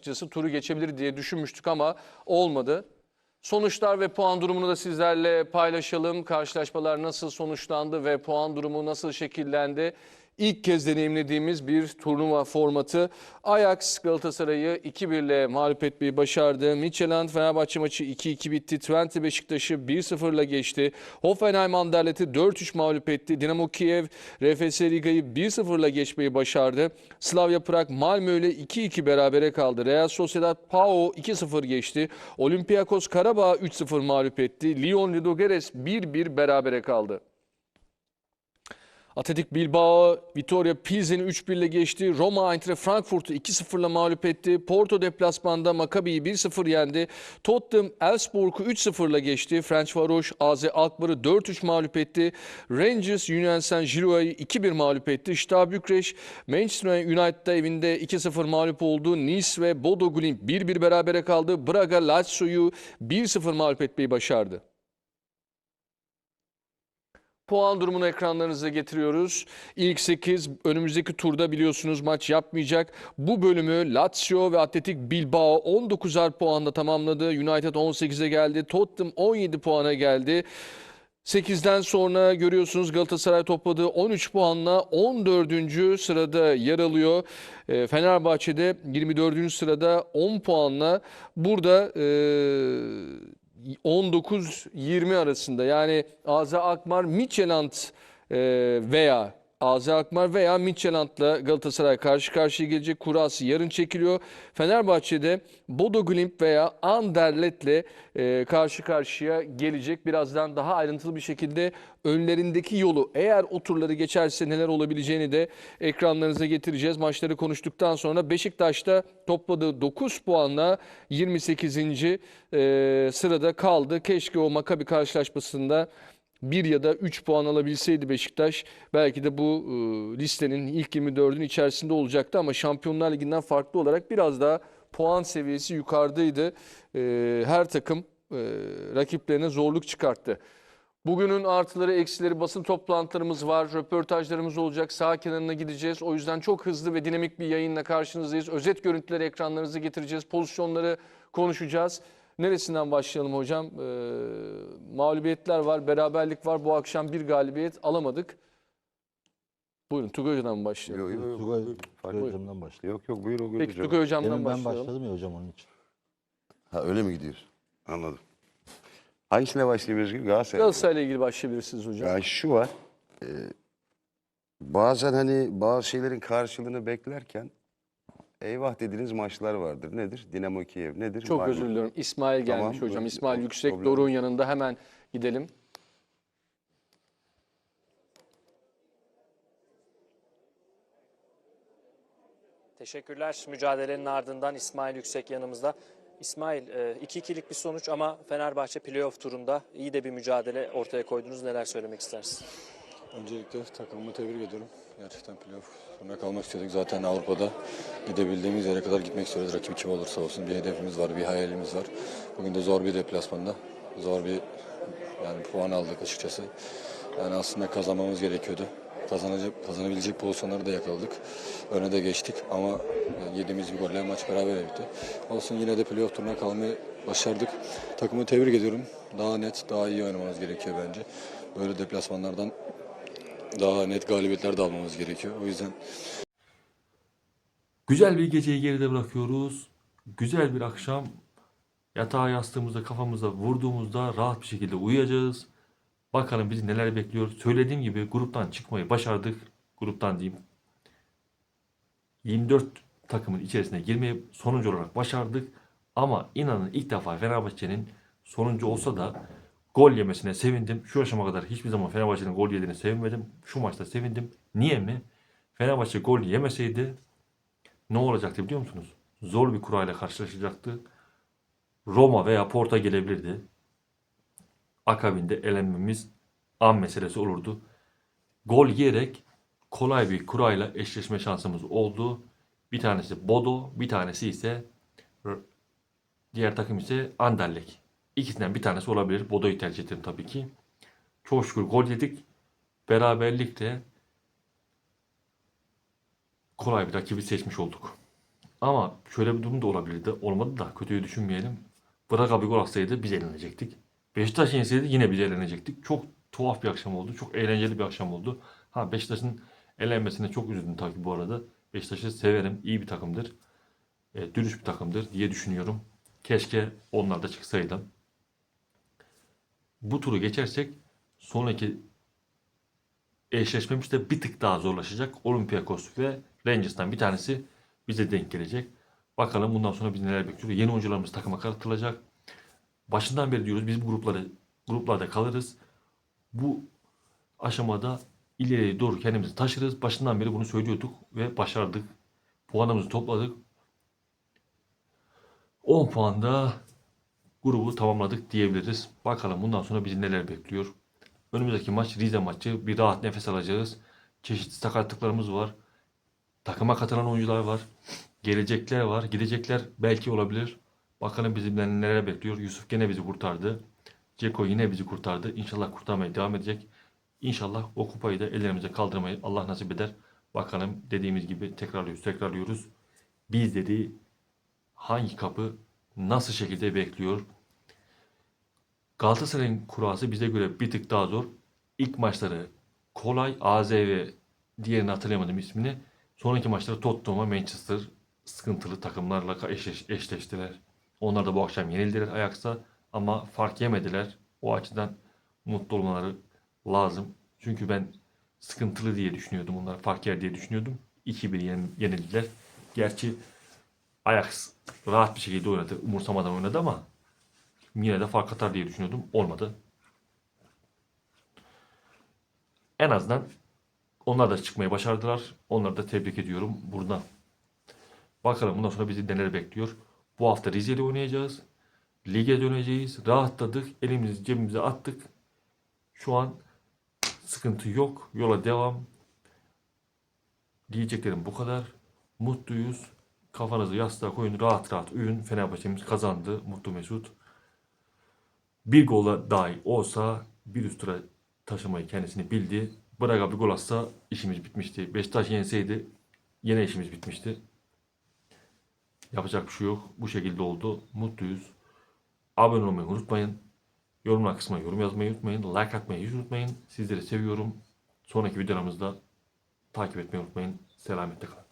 açıkçası turu geçebilir diye düşünmüştük ama olmadı. Sonuçlar ve puan durumunu da sizlerle paylaşalım. Karşılaşmalar nasıl sonuçlandı ve puan durumu nasıl şekillendi? İlk kez deneyimlediğimiz bir turnuva formatı. Ajax Galatasaray'ı 2-1 ile mağlup etmeyi başardı. Midtjylland Fenerbahçe maçı 2-2 bitti. Twente Beşiktaş'ı 1-0 ile geçti. Hoffenheim Anderlet'i 4-3 mağlup etti. Dinamo Kiev RFS Liga'yı 1-0 ile geçmeyi başardı. Slavia Prag Malmö ile 2-2 berabere kaldı. Real Sociedad Pau 2-0 geçti. Olympiakos Karabağ 3-0 mağlup etti. Lyon Ludogorets 1-1 berabere kaldı. Atletik Bilbao, Vitoria Pilsen'i 3-1 ile geçti. Roma Eintracht Frankfurt'u 2-0 ile mağlup etti. Porto deplasmanda Maccabi'yi 1-0 yendi. Tottenham Elfsborg'u 3-0 ile geçti. Ferencvaroş AZ Alkmaar'ı 4-3 mağlup etti. Rangers Union Saint-Gillois'ı 2-1 mağlup etti. Steaua Bükreş Manchester United'da evinde 2-0 mağlup oldu. Nice ve Bodo Glimt 1-1 berabere kaldı. Braga Lazio'yu 1-0 mağlup etmeyi başardı. Puan durumunu ekranlarınıza getiriyoruz. İlk 8 önümüzdeki turda biliyorsunuz maç yapmayacak. Bu bölümü Lazio ve Atletik Bilbao 19'ar puanla tamamladı. United 18'e geldi. Tottenham 17 puana geldi. 8'den sonra görüyorsunuz Galatasaray topladığı 13 puanla 14. sırada yer alıyor. E, Fenerbahçe'de 24. sırada 10 puanla burada e, 19-20 arasında yani AZ Alkmaar, Midtjylland e, veya AZ Alkmaar veya Midtjylland'la Galatasaray karşı karşıya gelecek. Kurası yarın çekiliyor. Fenerbahçe'de Bodo Glimt veya Anderlet'le e, karşı karşıya gelecek. Birazdan daha ayrıntılı bir şekilde önlerindeki yolu eğer o turları geçerse neler olabileceğini de ekranlarınıza getireceğiz. Maçları konuştuktan sonra Beşiktaş'ta topladığı 9 puanla 28. e, sırada kaldı. Keşke o Makabi karşılaşmasında bir ya da 3 puan alabilseydi Beşiktaş belki de bu e, listenin ilk 24'ün içerisinde olacaktı ama Şampiyonlar Ligi'nden farklı olarak biraz daha puan seviyesi yukarıdaydı. E, her takım e, rakiplerine zorluk çıkarttı. Bugünün artıları eksileri basın toplantılarımız var, röportajlarımız olacak, sağ kenarına gideceğiz. O yüzden çok hızlı ve dinamik bir yayınla karşınızdayız. Özet görüntüleri ekranlarınıza getireceğiz, pozisyonları konuşacağız. Neresinden başlayalım hocam? Ee, mağlubiyetler var, beraberlik var. Bu akşam bir galibiyet alamadık. Buyurun Tugay Hoca'dan mı başlayalım? Yok yok yok. Tugay, Buyur. Tugay hocamdan başla. Yok yok buyur o Peki hocam. Tugay Hocam'dan Demin ben başlayalım. başladım ya hocam onun için. Ha öyle mi gidiyorsun? Anladım. Hangisiyle başlayabiliriz gibi? Galatasaray. Galatasaray'la ilgili başlayabilirsiniz hocam. Yani şu var. e, bazen hani bazı şeylerin karşılığını beklerken eyvah dediğiniz maçlar vardır. Nedir? Dinamo Kiev nedir? Çok Malmö. özür diliyorum. İsmail gelmiş Tamam, hocam. İsmail Yüksek problem Doruk'un yanında hemen gidelim. Teşekkürler. Mücadelenin ardından İsmail Yüksek yanımızda. İsmail, 2-2'lik bir sonuç ama Fenerbahçe playoff turunda iyi de bir mücadele ortaya koydunuz. Neler söylemek istersin? Öncelikle takımımı tebrik ediyorum. Gerçekten playoff turuna kalmak istiyorduk. Zaten Avrupa'da gidebildiğimiz yere kadar gitmek istiyoruz. Rakip kim olursa olsun bir hedefimiz var, bir hayalimiz var. Bugün de zor bir deplasmanda, zor bir yani puan aldık açıkçası. Yani aslında kazanmamız gerekiyordu. Kazanacak, kazanabilecek pozisyonları da yakaladık. Öne de geçtik ama yani yediğimiz bir golle maç beraber bitti. Olsun yine de playoff turuna kalmayı başardık. Takımı tebrik ediyorum. Daha net, daha iyi oynamamız gerekiyor bence. Böyle deplasmanlardan daha net galibiyetler de almamız gerekiyor. O yüzden Güzel bir geceyi geride bırakıyoruz. Güzel bir akşam. Yatağa yastığımızda kafamıza vurduğumuzda rahat bir şekilde uyuyacağız. Bakalım bizi neler bekliyor. Söylediğim gibi gruptan çıkmayı başardık. Gruptan diyeyim. 24 takımın içerisine girmeyi sonuncu olarak başardık. Ama inanın ilk defa Fenerbahçe'nin sonuncu olsa da gol yemesine sevindim. Şu aşama kadar hiçbir zaman Fenerbahçe'nin gol yediğine sevinmedim. Şu maçta sevindim. Niye mi? Fenerbahçe gol yemeseydi ne olacaktı biliyor musunuz? Zor bir kurayla karşılaşacaktı. Roma veya Porto gelebilirdi. Akabinde elenmemiz an meselesi olurdu. Gol yiyerek kolay bir kurayla eşleşme şansımız oldu. Bir tanesi Bodo, bir tanesi ise diğer takım ise Anderlecht. İkisinden bir tanesi olabilir. Bodo'yu tercih ettim tabii ki. Çok şükür gol yedik. Beraberlikle kolay bir rakibi seçmiş olduk. Ama şöyle bir durum da olabilirdi. Olmadı da kötüyü düşünmeyelim. Braga bir gol atsaydı biz eğlenecektik. Beşiktaş yenseydi yine biz eğlenecektik. Çok tuhaf bir akşam oldu. Çok eğlenceli bir akşam oldu. Ha Beşiktaş'ın elenmesine çok üzüldüm tabii bu arada. Beşiktaş'ı severim. iyi bir takımdır. E, dürüst bir takımdır diye düşünüyorum. Keşke onlar da çıksaydı. Bu turu geçersek sonraki eşleşmemiz de bir tık daha zorlaşacak. Olympiakos ve Rangers'tan bir tanesi bize denk gelecek. Bakalım bundan sonra biz neler bekliyor. Yeni oyuncularımız takıma katılacak. Başından beri diyoruz biz bu grupları gruplarda kalırız. Bu aşamada ileriye doğru kendimizi taşırız. Başından beri bunu söylüyorduk ve başardık. Puanımızı topladık. 10 puanda grubu tamamladık diyebiliriz. Bakalım bundan sonra bizi neler bekliyor. Önümüzdeki maç Rize maçı. Bir rahat nefes alacağız. Çeşitli sakatlıklarımız var. Takıma katılan oyuncular var. Gelecekler var. Gidecekler belki olabilir. Bakalım bizimle neler bekliyor. Yusuf gene bizi kurtardı. Ceko yine bizi kurtardı. İnşallah kurtarmaya devam edecek. İnşallah o kupayı da ellerimize kaldırmayı Allah nasip eder. Bakalım dediğimiz gibi tekrarlıyoruz, tekrarlıyoruz. Biz dedi hangi kapı nasıl şekilde bekliyor? Galatasaray'ın kurası bize göre bir tık daha zor. İlk maçları kolay, AZ ve diğerini hatırlayamadım ismini. Sonraki maçları Tottenham'a Manchester sıkıntılı takımlarla eşleş, eşleştiler. Onlar da bu akşam yenildiler Ajax'a ama fark yemediler. O açıdan mutlu olmaları lazım. Çünkü ben sıkıntılı diye düşünüyordum. Onlar fark yer diye düşünüyordum. 2-1 yen- yenildiler. Gerçi Ajax rahat bir şekilde oynadı. Umursamadan oynadı ama yine de fark atar diye düşünüyordum. Olmadı. En azından onlar da çıkmayı başardılar. Onları da tebrik ediyorum buradan. Bakalım bundan sonra bizi neler bekliyor. Bu hafta Rize ile oynayacağız. Lige döneceğiz. Rahatladık. Elimizi cebimize attık. Şu an sıkıntı yok. Yola devam. Diyeceklerim bu kadar. Mutluyuz. Kafanızı yastığa koyun. Rahat rahat uyuyun. Fenerbahçe'miz kazandı. Mutlu Mesut. Bir gola dahi olsa bir üst tura taşımayı kendisini bildi. Braga bir gol atsa işimiz bitmişti. Beşiktaş yenseydi yine işimiz bitmişti. Yapacak bir şey yok. Bu şekilde oldu. Mutluyuz. Abone olmayı unutmayın. Yorumlar kısmına yorum yazmayı unutmayın. Like atmayı hiç unutmayın. Sizleri seviyorum. Sonraki videolarımızda takip etmeyi unutmayın. Selametle kalın.